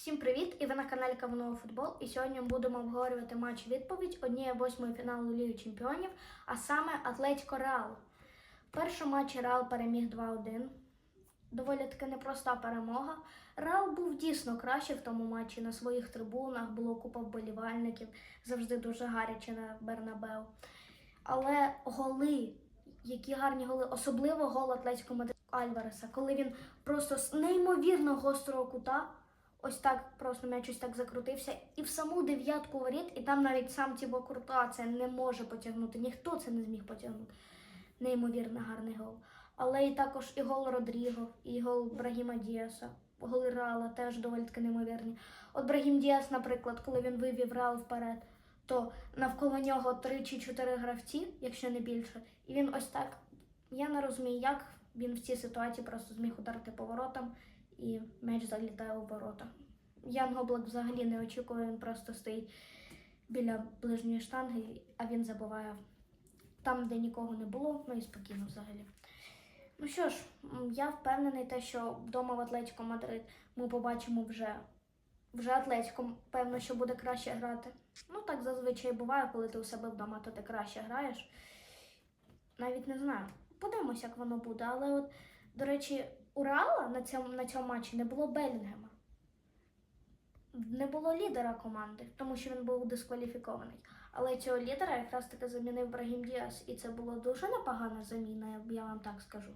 Всім привіт! І ви на каналі Кавунова Футбол. І сьогодні будемо обговорювати матч відповідь однієї восьмої фіналу Ліги Чемпіонів, а саме Атлетіко Реал. В першому матчі Реал переміг 2-1. Доволі таки непроста перемога. Реал був дійсно краще в тому матчі. На своїх трибунах було купа вболівальників, завжди дуже гаряче на Бернабеу. Але голи, які гарні голи, особливо гол Атлетіко Мадрид Альвареса, коли він просто з неймовірно гострого кута ось так просто м'яч ось так закрутився, і в саму дев'ятку воріт, і там навіть сам Тібо Куртуа це не може потягнути. Ніхто це не зміг потягнути. Неймовірно гарний гол. Але і також і гол Родріго, і гол Брагіма Діаса, гол Реала теж доволі таки неймовірні. От Брагім Діас, наприклад, коли він вивів Реал вперед, то навколо нього три чи чотири гравці, якщо не більше, і він ось так. Я не розумію, як він в цій ситуації просто зміг ударити поворотом і м'яч залітає у ворота. Ян Гоблак взагалі не очікує, він просто стоїть біля ближньої штанги, а він забиває там, де нікого не було, ну і спокійно взагалі. Ну що ж, я впевнений, те, що вдома в Атлетико Мадрид ми побачимо вже. Вже Атлетико, певно, що буде краще грати. Ну так зазвичай буває, коли ти у себе вдома, то ти краще граєш. Навіть не знаю. Подивимось, як воно буде. Але от, до речі, у Реала на цьому, на цьому матчі не було Белінгема. Не було лідера команди, тому що він був дискваліфікований. Але цього лідера якраз таки замінив Брагім Діас, і це було дуже непогана заміна, я, вам так скажу.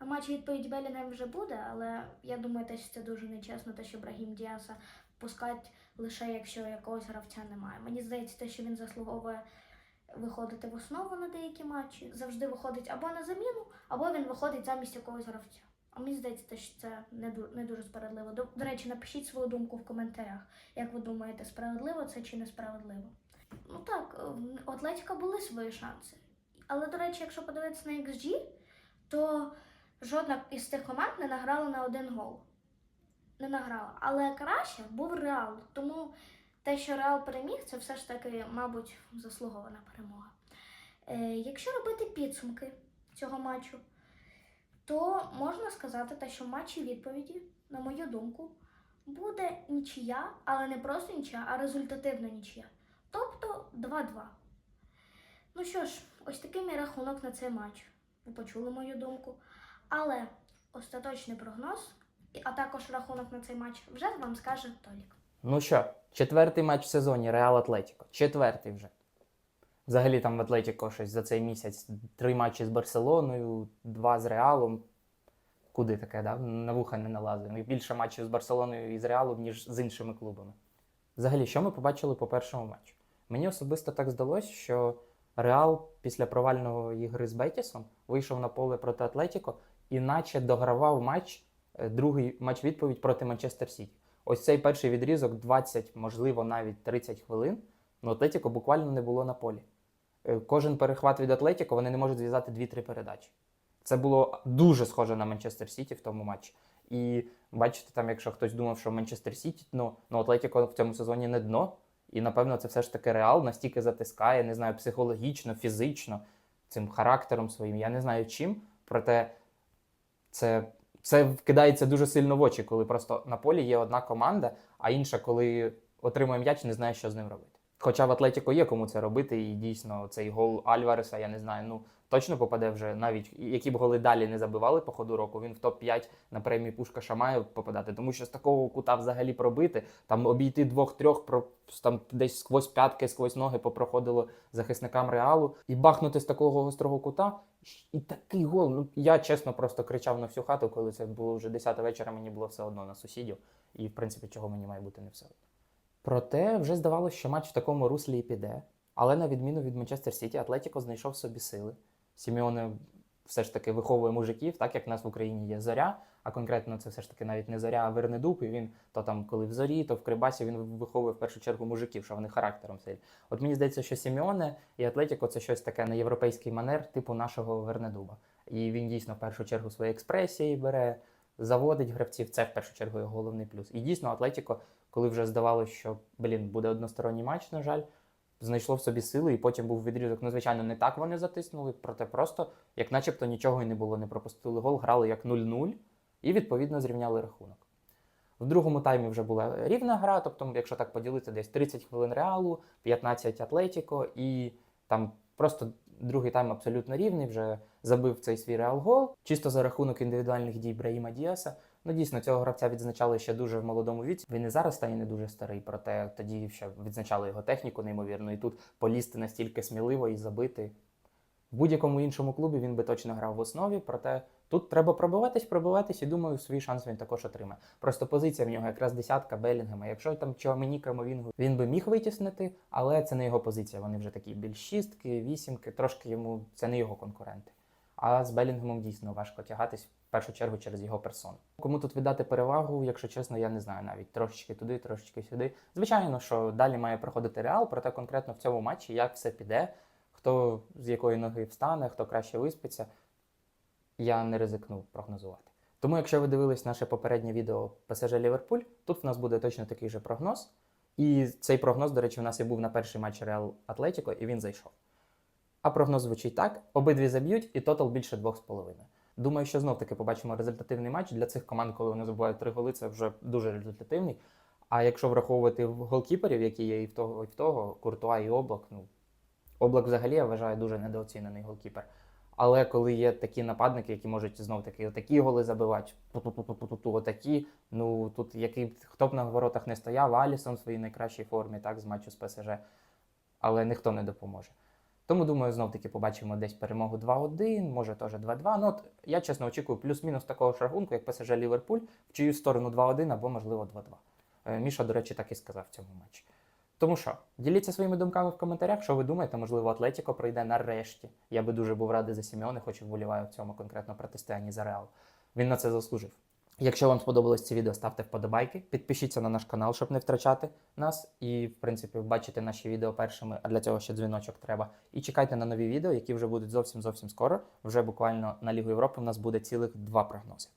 На матчі відповідь Белінгем вже буде, але я думаю, те, що це дуже нечесно, те, що Брагім Діаса пускать лише якщо якогось гравця немає. Мені здається, те, що він заслуговує виходити в основу на деякі матчі, завжди виходить або на заміну, або він виходить замість якогось гравця. А мені здається, що це не, ду- не дуже справедливо. До, до речі, напишіть свою думку в коментарях. Як ви думаєте, справедливо це чи несправедливо? Ну так, в Атлетіка були свої шанси. Але, до речі, якщо подивитися на XG, то жодна із цих команд не награла на один гол. Не награла. Але краще був Реал. Тому те, що Реал переміг, це все ж таки, мабуть, заслугована перемога. Е, якщо робити підсумки цього матчу, то можна сказати, те, що в матчі відповіді, на мою думку, буде нічия, але не просто нічия, а результативна нічия. Тобто 2-2. Ну що ж, ось такий мій рахунок на цей матч. Ви почули мою думку. Але остаточний прогноз, а також рахунок на цей матч вже вам скаже Толік. Ну що, четвертий матч в сезоні Реал Атлетіко. Четвертий вже. Взагалі там в Атлетіко щось за цей місяць три матчі з Барселоною, два з Реалом. Куди таке, да? на вуха не налазить. Ну, Більше матчів з Барселоною і з Реалом, ніж з іншими клубами. Взагалі, що ми побачили по першому матчу? Мені особисто так здалось, що Реал після провальної гри з Бетісом вийшов на поле проти Атлетіко і наче догравав матч, е, другий матч відповідь проти Манчестер Сіті. Ось цей перший відрізок 20, можливо, навіть 30 хвилин. Ну, Атлетіко буквально не було на полі. Е, Кожен перехват від Атлетіко вони не можуть зв'язати 2-3 передачі. Це було дуже схоже на Манчестер Сіті в тому матчі. І бачите, там, якщо хтось думав, що Манчестер Сіті, ну, ну Атлетіко в цьому сезоні не дно. І напевно це все ж таки реал настільки затискає, не знаю, психологічно, фізично, цим характером своїм. Я не знаю чим. Проте це, це вкидається дуже сильно в очі, коли просто на полі є одна команда, а інша, коли отримує м'яч, не знає, що з ним робити. Хоча в Атлетіко є кому це робити, і дійсно цей гол Альвареса, я не знаю, ну точно попаде вже навіть які б голи далі не забивали по ходу року, він в топ-5 на премії Пушкаша має попадати. Тому що з такого кута взагалі пробити, там обійти двох-трьох, про там десь сквозь п'ятки, сквозь ноги попроходило захисникам реалу, і бахнути з такого гострого кута. І такий гол. Ну я чесно просто кричав на всю хату, коли це було вже 10 вечора. Мені було все одно на сусідів, і в принципі, чого мені має бути не все одно. Проте вже здавалося, що матч в такому руслі і піде. Але на відміну від Манчестер Сіті, Атлетіко знайшов собі сили. Сімеоне все ж таки виховує мужиків, так як в нас в Україні є зоря, а конкретно це все ж таки навіть не зоря, а Вернедуб, і він то там, коли в зорі, то в Крибасі він виховує в першу чергу мужиків, що вони характером сильні. От мені здається, що Сімеоне і Атлетіко це щось таке на європейський манер, типу нашого Вернедуба. І він дійсно в першу чергу свої експресії бере, заводить гравців. Це в першу чергу його головний плюс. І дійсно, Атлетіко, коли вже здавалося, що блін, буде односторонній матч, на жаль, знайшло в собі сили, і потім був відрізок. Ну, звичайно, не так вони затиснули, проте просто, як начебто нічого і не було, не пропустили гол, грали як 0-0 і відповідно зрівняли рахунок. В другому таймі вже була рівна гра, тобто, якщо так поділити, десь 30 хвилин реалу, 15 Атлетіко, і там просто другий тайм абсолютно рівний, вже забив цей свій реал гол. Чисто за рахунок індивідуальних дій Браїма Діаса. Ну, дійсно, цього гравця відзначали ще дуже в молодому віці. Він і зараз стає не дуже старий, проте тоді ще відзначали його техніку неймовірно. І тут полізти настільки сміливо і забити. Будь-якому іншому клубі він би точно грав в основі, проте тут треба пробиватись, пробиватись, і думаю, свій шанс він також отримає. Просто позиція в нього якраз десятка Белінгема. Якщо там Чуамені Камовінгу він би міг витіснити, але це не його позиція. Вони вже такі більш шістки, вісімки, трошки йому це не його конкуренти. А з Белінгемом дійсно важко тягатись в першу чергу через його персону. Кому тут віддати перевагу, якщо чесно, я не знаю навіть трошечки туди, трошечки сюди. Звичайно, що далі має проходити реал, проте конкретно в цьому матчі як все піде, хто з якої ноги встане, хто краще виспиться, я не ризикну прогнозувати. Тому, якщо ви дивились наше попереднє відео ПСЖ Ліверпуль, тут в нас буде точно такий же прогноз. І цей прогноз, до речі, у нас і був на перший матч Реал Атлетіко, і він зайшов. А прогноз звучить так: обидві заб'ють, і тотал більше 2,5. Думаю, що знов таки побачимо результативний матч для цих команд, коли вони забувають три голи, це вже дуже результативний. А якщо враховувати голкіперів, які є і в того, і в того, Куртуа і Облак, ну Облак взагалі я вважаю дуже недооцінений голкіпер. Але коли є такі нападники, які можуть знов таки отакі голи забивати, ту-ту-ту-ту-ту-ту, отакі, ну тут який хто б на воротах не стояв, Алісон в своїй найкращій формі, так, з матчу з ПСЖ, але ніхто не допоможе. Тому думаю, знов таки побачимо десь перемогу 2-1, може теж 2-2. Ну от я чесно очікую плюс-мінус такого ж рахунку, як ПСЖ Ліверпуль, в чию сторону 2-1 або можливо 2-2. Е, Міша, до речі, так і сказав в цьому матчі. Тому що, діліться своїми думками в коментарях, що ви думаєте, можливо, Атлетіко пройде нарешті. Я би дуже був радий за Сімеоне, хоч і вболіваю в цьому конкретно протистоянні за Реал. Він на це заслужив. Якщо вам сподобалось це відео, ставте вподобайки, підпишіться на наш канал, щоб не втрачати нас. І, в принципі, бачите наші відео першими, а для цього ще дзвіночок треба. І чекайте на нові відео, які вже будуть зовсім зовсім скоро. Вже буквально на Лігу Європи в нас буде цілих два прогнози.